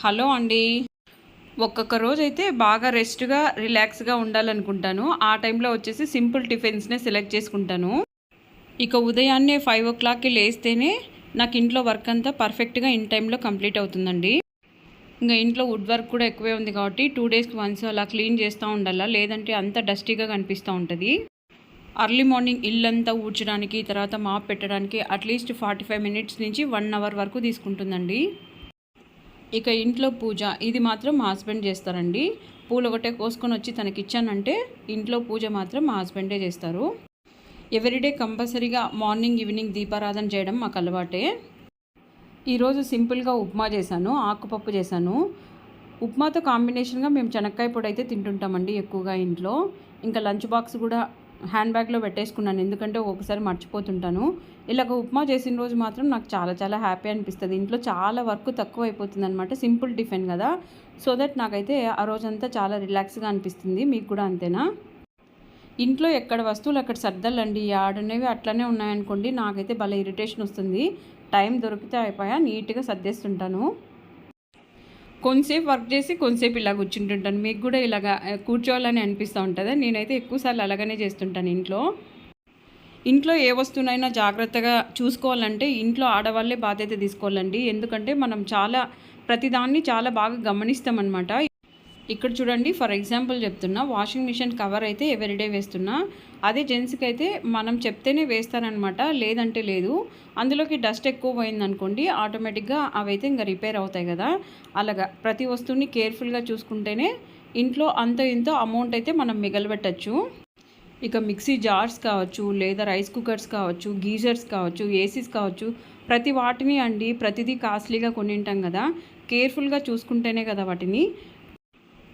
Hello అండి. ఒక్కొక్క రోజు అయితే బాగా రెస్ట్గా రిలాక్స్గా ఉండాలనుకుంటాను. ఆ టైంలో వచ్చేసి సింపుల్ టిఫిన్స్నే సెలెక్ట్ చేసుకుంటాను. ఇక ఉదయాన్నే ఫైవ్ ఓ క్లాక్కి లేస్తేనే నాకు ఇంట్లో వర్క్ అంతా పర్ఫెక్ట్గా ఇన్ టైంలో కంప్లీట్ అవుతుందండి. ఇంకా ఇంట్లో వుడ్ వర్క్ కూడా ఎక్కువే ఉంది కాబట్టి టూ డేస్కి వన్స్ అలా క్లీన్ చేస్తూ ఉండాలా లేదంటే అంత డస్టీగా కనిపిస్తూ ఉంటుంది. అర్లీ మార్నింగ్ ఇల్లంతా ఊడ్చడానికి తర్వాత మాప్ పెట్టడానికి at least forty five minutes నుంచి వన్ అవర్ వరకు తీసుకుంటుందండి. ఇక ఇంట్లో పూజ ఇది మాత్రం మా హస్బెండ్ చేస్తారండి. పూలు ఒకటే కోసుకొని వచ్చి తనకి ఇచ్చానంటే ఇంట్లో పూజ మాత్రం మా హస్బెండే చేస్తారు. ఎవ్రీడే కంపల్సరీగా మార్నింగ్ ఈవినింగ్ దీపారాధన చేయడం మాకు అలవాటే. ఈరోజు సింపుల్గా ఉప్మా చేశాను ఆకుపప్పు చేశాను. ఉప్మాతో కాంబినేషన్గా మేము చెనక్కాయ పొడి అయితే తింటుంటామండి ఎక్కువగా ఇంట్లో. ఇంకా లంచ్ బాక్స్ కూడా హ్యాండ్ బ్యాగ్లో పెట్టేసుకున్నాను. ఎందుకంటే ఒకసారి మర్చిపోతుంటాను. ఇలాగ ఉప్మా చేసిన రోజు మాత్రం నాకు చాలా చాలా హ్యాపీ అనిపిస్తుంది. ఇంట్లో చాలా వర్క్ తక్కువ అయిపోతుంది అనమాట సింపుల్ టిఫిన్ కదా. సో దట్ నాకైతే ఆ రోజంతా చాలా రిలాక్స్గా అనిపిస్తుంది. మీకు కూడా అంతేనా? ఇంట్లో ఎక్కడ వస్తువులు అక్కడ సర్దలండి? ఆడనేవి అట్లనే ఉన్నాయనుకోండి నాకైతే భలే ఇరిటేషన్ వస్తుంది. టైం దొరికితే అయిపోయా నీట్గా సర్దేస్తుంటాను. కొంతసేపు వర్క్ చేసి కొంతసేపు ఇలా కూర్చుంటుంటాను. మీకు కూడా ఇలాగా కూర్చోవాలని అనిపిస్తూ ఉంటుంది? నేనైతే ఎక్కువసార్లు అలాగనే చేస్తుంటాను ఇంట్లో. ఇంట్లో ఏ వస్తువునైనా జాగ్రత్తగా చూసుకోవాలంటే ఇంట్లో ఆడవాళ్ళే బాధ్యత తీసుకోవాలండి. ఎందుకంటే మనం చాలా ప్రతిదాన్ని చాలా బాగా గమనిస్తామన్నమాట. ఇక్కడ చూడండి ఫర్ ఎగ్జాంపుల్ చెప్తున్నా వాషింగ్ మిషన్ కవర్ అయితే ఎవ్రీడే వేస్తున్నా. అదే జెంట్స్కి అయితే మనం చెప్తేనే వేస్తారనమాట లేదంటే లేదు. అందులోకి డస్ట్ ఎక్కువ పోయిందనుకోండి ఆటోమేటిక్గా అవైతే ఇంకా రిపేర్ అవుతాయి కదా. అలాగా ప్రతి వస్తువుని కేర్ఫుల్గా చూసుకుంటేనే ఇంట్లో అంత ఇంత అమౌంట్ అయితే మనం మిగలబెట్టచ్చు. ఇక మిక్సీ జార్స్ కావచ్చు లేదా రైస్ కుక్కర్స్ కావచ్చు గీజర్స్ కావచ్చు ఏసీస్ కావచ్చు ప్రతి వాటిని అండి ప్రతిదీ కాస్ట్లీగా కొనింటాం కదా. కేర్ఫుల్గా చూసుకుంటేనే కదా వాటిని.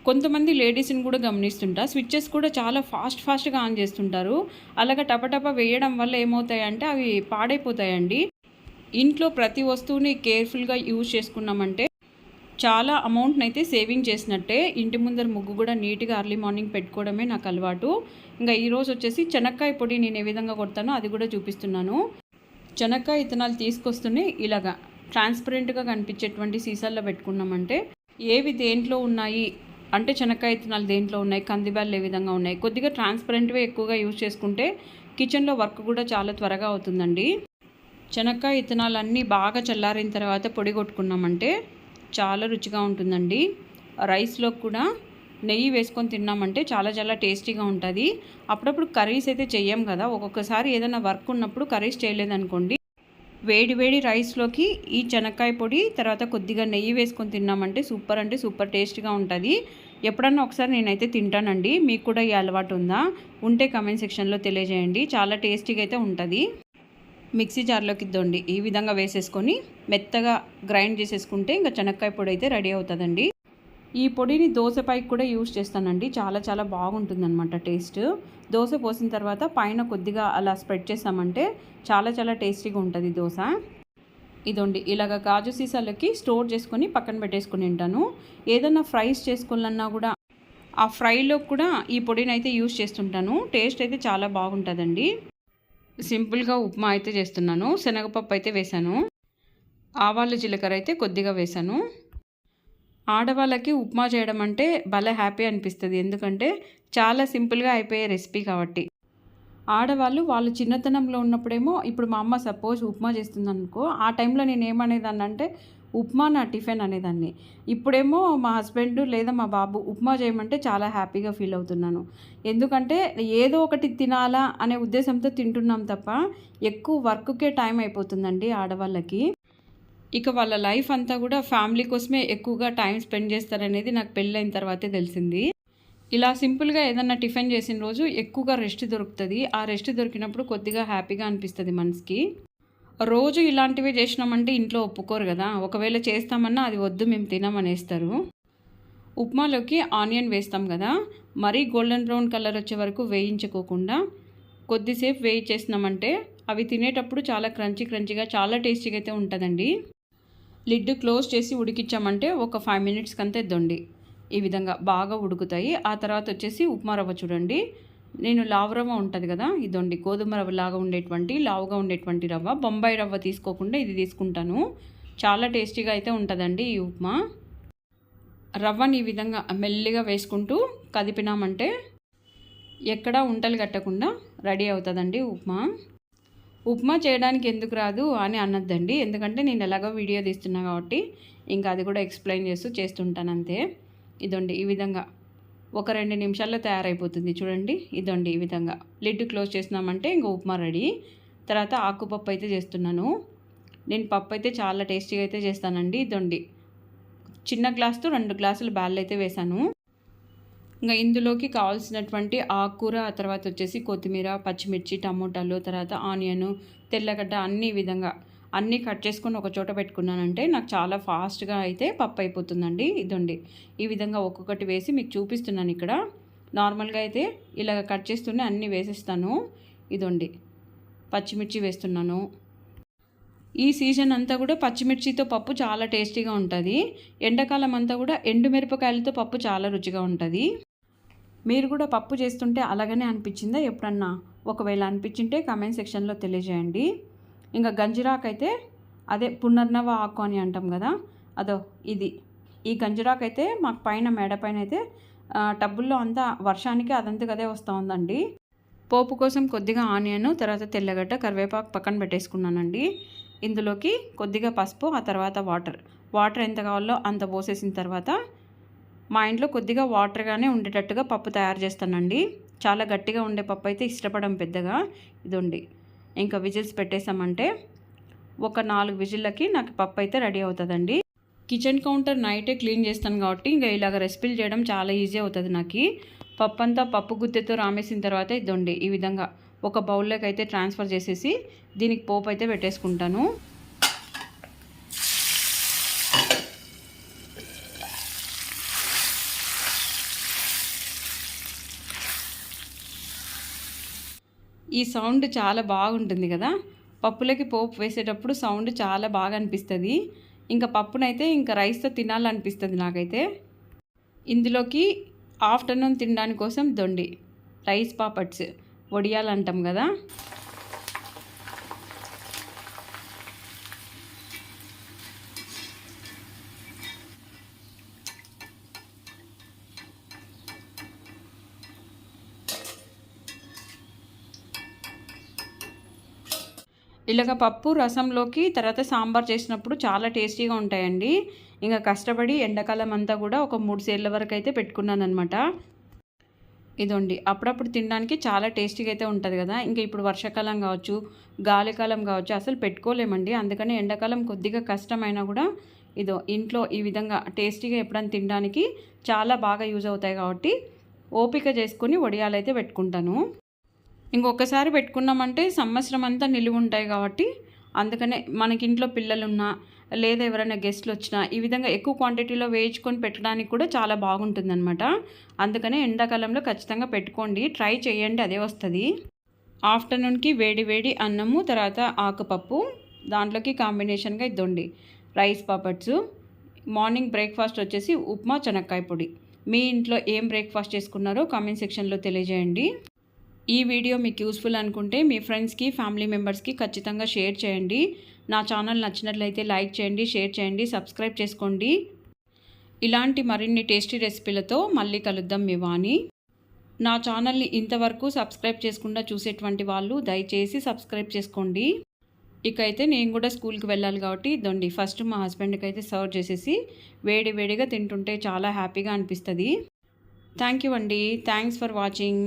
కొంతమంది లేడీస్ని కూడా గమనిస్తుంటా. స్విచ్చెస్ కూడా చాలా ఫాస్ట్ ఫాస్ట్గా ఆన్ చేస్తుంటారు. అలాగ టపటప వేయడం వల్ల ఏమవుతాయంటే అవి పాడైపోతాయండి. ఇంట్లో ప్రతి వస్తువుని కేర్ఫుల్గా యూజ్ చేసుకున్నామంటే చాలా అమౌంట్ని అయితే సేవింగ్ చేసినట్టే. ఇంటి ముందర ముగ్గు కూడా నీట్గా అర్లీ మార్నింగ్ పెట్టుకోవడమే నాకు అలవాటు. ఇంకా ఈరోజు వచ్చేసి చెనక్కాయ పొడి నేను ఏ విధంగా కొడతానో అది కూడా చూపిస్తున్నాను. చెనక్కాయ ఇత్తనాలు తీసుకొస్తూనే ఇలాగా ట్రాన్స్పరెంట్గా కనిపించేటువంటి సీసాల్లో పెట్టుకున్నామంటే ఏవి దేంట్లో ఉన్నాయి అంటే చెనక్కాయ ఇత్తనాలు దేంట్లో ఉన్నాయి? కందిబ్యాలు ఏ విధంగా ఉన్నాయి? కొద్దిగా ట్రాన్స్పరెంట్వే ఎక్కువగా యూజ్ చేసుకుంటే కిచెన్లో వర్క్ కూడా చాలా త్వరగా అవుతుందండి. చెనక్కాయ ఇత్తనాలన్నీ బాగా చల్లారిన తర్వాత పొడి కొట్టుకున్నామంటే చాలా రుచిగా ఉంటుందండి. రైస్లో కూడా నెయ్యి వేసుకొని తిన్నామంటే చాలా చాలా టేస్టీగా ఉంటుంది. అప్పుడప్పుడు కర్రీస్ అయితే చెయ్యం కదా. ఒక్కొక్కసారి ఏదైనా వర్క్ ఉన్నప్పుడు కర్రీస్ చేయలేదనుకోండి. వేడి వేడి రైస్లోకి ఈ చెనక్కాయ పొడి తర్వాత కొద్దిగా నెయ్యి వేసుకొని తిన్నామంటే సూపర్ అంటే సూపర్ టేస్ట్గా ఉంటుంది. ఎప్పుడన్నా ఒకసారి నేనైతే తింటానండి. మీకు కూడా ఈ అలవాటు ఉందా? ఉంటే కమెంట్ సెక్షన్లో తెలియజేయండి. చాలా టేస్టీగా అయితే ఉంటుంది. మిక్సీ జార్లోకి ఇద్దండి. ఈ విధంగా వేసేసుకొని మెత్తగా గ్రైండ్ చేసేసుకుంటే ఇంకా చెనక్కాయ పొడి అయితే రెడీ అవుతుందండి. ఈ పొడిని దోశపైకి కూడా యూజ్ చేస్తానండి. చాలా చాలా బాగుంటుందన్నమాట టేస్ట్ దోశ పోసిన తర్వాత పైన కొద్దిగా అలా స్ప్రెడ్ చేసామంటే చాలా చాలా టేస్టీగా ఉంటుంది దోశ. ఇదండి. ఇలాగ గాజు సీసాలకి స్టోర్ చేసుకొని పక్కన పెట్టేసుకుని ఉంటాను ఏదైనా ఫ్రైస్ చేసుకోవాలన్నా కూడా ఆ ఫ్రైలో కూడా ఈ పొడిని అయితే యూజ్ చేస్తుంటాను. టేస్ట్ అయితే చాలా బాగుంటుందండి. సింపుల్గా ఉప్మా అయితే చేస్తున్నాను. శనగపప్పు అయితే వేశాను. ఆవాలు జీలకర్ర అయితే కొద్దిగా వేశాను. ఆడవాళ్ళకి ఉప్మా చేయడం అంటే భలే హ్యాపీ అనిపిస్తుంది. ఎందుకంటే చాలా సింపుల్గా అయిపోయే రెసిపీ కాబట్టి. ఆడవాళ్ళు వాళ్ళు చిన్నతనంలో ఉన్నప్పుడేమో ఇప్పుడు మా అమ్మ సపోజ్ ఉప్మా చేస్తుందనుకో ఆ టైంలో నేను ఏమనేదాన్ని అంటే ఉప్మా నా టిఫిన్ అనేదాన్ని. ఇప్పుడేమో మా హస్బెండ్ లేదా మా బాబు ఉప్మా చేయమంటే చాలా హ్యాపీగా ఫీల్ అవుతున్నాను. ఎందుకంటే ఏదో ఒకటి తినాలా అనే ఉద్దేశంతో తింటున్నాం తప్ప ఎక్కువ వర్క్కే టైం అయిపోతుందండి ఆడవాళ్ళకి. ఇక వాళ్ళ లైఫ్ అంతా కూడా ఫ్యామిలీ కోసమే ఎక్కువగా టైం స్పెండ్ చేస్తారనేది నాకు పెళ్ళైన తర్వాతే తెలిసింది. ఇలా సింపుల్గా ఏదన్నా టిఫిన్ చేసిన రోజు ఎక్కువగా రెస్ట్ దొరుకుతుంది. ఆ రెస్ట్ దొరికినప్పుడు కొద్దిగా హ్యాపీగా అనిపిస్తుంది మనసుకి. రోజు ఇలాంటివి చేసినామంటే ఇంట్లో ఒప్పుకోరు కదా. ఒకవేళ చేస్తామన్నా అది వద్దు మేము తినమనేస్తారు. ఉప్మాలోకి ఆనియన్ వేస్తాం కదా. మరీ గోల్డెన్ బ్రౌన్ కలర్ వచ్చే వరకు వేయించుకోకుండా కొద్దిసేపు వేయి చేసినామంటే అవి తినేటప్పుడు చాలా క్రంచీ క్రంచీగా చాలా టేస్టీగా అయితే ఉంటుందండి. లిడ్ క్లోజ్ చేసి ఉడికించామంటే ఒక ఫైవ్ మినిట్స్కి అంతే ఎద్దండి ఈ విధంగా బాగా ఉడుకుతాయి. ఆ తర్వాత వచ్చేసి ఉప్మా రవ్వ చూడండి. నేను లావు రవ్వ ఉంటుంది కదా ఇదండి. గోధుమ రవ్వ లాగా ఉండేటువంటి లావుగా ఉండేటువంటి రవ్వ. బొంబాయి రవ్వ తీసుకోకుండా ఇది తీసుకుంటాను. చాలా టేస్టీగా అయితే ఉంటుందండి ఈ ఉప్మా. రవ్వని ఈ విధంగా మెల్లిగా వేసుకుంటూ కదిపినామంటే ఎక్కడా ఉంటలు కట్టకుండా రెడీ అవుతుందండి ఉప్మా. ఉప్మా చేయడానికి ఎందుకు రాదు అని అన్నదండి ఎందుకంటే నేను ఎలాగో వీడియో తీస్తున్నా కాబట్టి ఇంకా అది కూడా ఎక్స్ప్లెయిన్ చేస్తూ చేస్తుంటాను అంతే. ఇదండి ఈ విధంగా. ఒక రెండు నిమిషాల్లో తయారైపోతుంది. చూడండి ఇదండి ఈ విధంగా. లిడ్ క్లోజ్ చేసినామంటే ఇంకా ఉప్మా రెడీ. తర్వాత ఆకుపప్పు అయితే చేస్తున్నాను. నేను పప్పు అయితే చాలా టేస్టీగా అయితే చేస్తానండి. ఇదండి. చిన్న గ్లాస్తో రెండు గ్లాసులు బ్యాల్ అయితే వేశాను. ఇంకా ఇందులోకి కావాల్సినటువంటి ఆకుకూర తర్వాత వచ్చేసి కొత్తిమీర పచ్చిమిర్చి టమోటాలు తర్వాత ఆనియన్ తెల్లగడ్డ అన్ని విధంగా అన్నీ కట్ చేసుకొని ఒక చోట పెట్టుకున్నానంటే నాకు చాలా ఫాస్ట్గా అయితే పప్పు అయిపోతుందండి ఇదండి. ఈ విధంగా ఒక్కొక్కటి వేసి మీకు చూపిస్తున్నాను ఇక్కడ. నార్మల్గా అయితే ఇలా కట్ చేస్తూనే అన్నీ వేసేస్తాను. ఇదండి. పచ్చిమిర్చి వేస్తున్నాను. ఈ సీజన్ అంతా కూడా పచ్చిమిర్చితో పప్పు చాలా టేస్టీగా ఉంటుంది. ఎండాకాలం అంతా కూడా ఎండుమిరపకాయలతో పప్పు చాలా రుచిగా ఉంటుంది. మీరు కూడా పప్పు చేస్తుంటే అలాగనే అనిపించిందా ఎప్పుడన్నా? ఒకవేళ అనిపించింటే కమెంట్ సెక్షన్లో తెలియజేయండి. ఇంకా గంజిరాకు అయితే అదే పునర్నవ ఆకు అని అంటాం కదా అదో ఇది. ఈ గంజిరాకు అయితే మాకు పైన మేడ పైన అయితే టబ్బుల్లో అంతా వర్షానికి అదంతకు అదే వస్తూ ఉందండి. పోపు కోసం కొద్దిగా ఆనియన్ తర్వాత తెల్లగడ్డ కరివేపాకు పక్కన పెట్టేసుకున్నానండి. ఇందులోకి కొద్దిగా పసుపు ఆ తర్వాత వాటర్. వాటర్ ఎంత కావాలో అంత పోసేసిన తర్వాత మా ఇంట్లో కొద్దిగా వాటర్గానే ఉండేటట్టుగా పప్పు తయారు చేస్తానండి. చాలా గట్టిగా ఉండే పప్పు అయితే ఇష్టపడం పెద్దగా ఇదండి. ఇంకా విజిల్స్ పెట్టేసామంటే ఒక నాలుగు విజిల్లకి నాకు పప్పు అయితే రెడీ అవుతుందండి. కిచెన్ కౌంటర్ నైటే క్లీన్ చేస్తాను కాబట్టి ఇంకా ఇలాగ రెసిపీలు చేయడం చాలా ఈజీ అవుతుంది నాకు. పప్పు అంతా పప్పు గుత్తెతో రామేసిన తర్వాత ఇదండి. ఈ విధంగా ఒక బౌల్లోకి అయితే ట్రాన్స్ఫర్ చేసేసి దీనికి పోపు అయితే పెట్టేసుకుంటాను. ఈ సౌండ్ చాలా బాగుంటుంది కదా. పప్పులకి పోపు వేసేటప్పుడు సౌండ్ చాలా బాగా అనిపిస్తుంది. ఇంకా పప్పునైతే ఇంకా రైస్తో తినాలనిపిస్తుంది నాకైతే. ఇందులోకి ఆఫ్టర్నూన్ తినడానికి కోసం దొండి రైస్ పాపట్స్ వడియాలంటాం కదా. ఇలాగ పప్పు రసంలోకి తర్వాత సాంబార్ చేసినప్పుడు చాలా టేస్టీగా ఉంటాయండి. ఇంకా కష్టపడి ఎండాకాలం అంతా కూడా ఒక మూడు సేర్ల వరకు అయితే పెట్టుకున్నాను అనమాట ఇదండి. అప్పుడప్పుడు తినడానికి చాలా టేస్టీగా అయితే ఉంటుంది కదా. ఇంకా ఇప్పుడు వర్షాకాలం కావచ్చు గాలికాలం కావచ్చు అసలు పెట్టుకోలేమండి. అందుకని ఎండాకాలం కొద్దిగా కష్టమైనా కూడా ఇదో ఇంట్లో ఈ విధంగా టేస్టీగా ఎప్పుడైనా తినడానికి చాలా బాగా యూజ్ అవుతాయి కాబట్టి ఓపిక చేసుకొని వడియాలైతే పెట్టుకుంటాను. ఇంకొకసారి పెట్టుకున్నామంటే సంవత్సరం అంతా నిలువ ఉంటాయి కాబట్టి అందుకనే మనకి ఇంట్లో పిల్లలున్నా లేదా ఎవరైనా గెస్ట్లు వచ్చినా ఈ విధంగా ఎక్కువ క్వాంటిటీలో వేయించుకొని పెట్టడానికి కూడా చాలా బాగుంటుందన్నమాట. అందుకనే ఎండాకాలంలో ఖచ్చితంగా పెట్టుకోండి. ట్రై చేయండి అదే వస్తుంది. ఆఫ్టర్నూన్కి వేడి వేడి అన్నము తర్వాత ఆకుపప్పు దాంట్లోకి కాంబినేషన్గా ఇద్దండి. రైస్ పాపడ్స్ మార్నింగ్ బ్రేక్ఫాస్ట్ వచ్చేసి ఉప్మా చెనక్కాయ పొడి. మీ ఇంట్లో ఏం బ్రేక్ఫాస్ట్ చేసుకున్నారో కామెంట్ సెక్షన్లో తెలియజేయండి. ఈ వీడియో మీకు యూస్ఫుల్ అనుకుంటే మీ ఫ్రెండ్స్కి ఫ్యామిలీ మెంబర్స్కి ఖచ్చితంగా షేర్ చేయండి. నా ఛానల్ నచ్చినట్లయితే లైక్ చేయండి షేర్ చేయండి సబ్స్క్రైబ్ చేసుకోండి. ఇలాంటి మరిన్ని టేస్టీ రెసిపీలతో మళ్ళీ కలుద్దాం మీ వాణి. నా ఛానల్ని ఇంతవరకు సబ్స్క్రైబ్ చేసుకుండా చూసేటువంటి వాళ్ళు దయచేసి సబ్స్క్రైబ్ చేసుకోండి. ఇక అయితే నేను కూడా స్కూల్కి వెళ్ళాలి కాబట్టి దొండి ఫస్ట్ మా హస్బెండ్కి అయితే సర్వ్ చేసేసి వేడి వేడిగా తింటుంటే చాలా హ్యాపీగా అనిపిస్తుంది. థ్యాంక్ యూ అండి. Thanks for watching.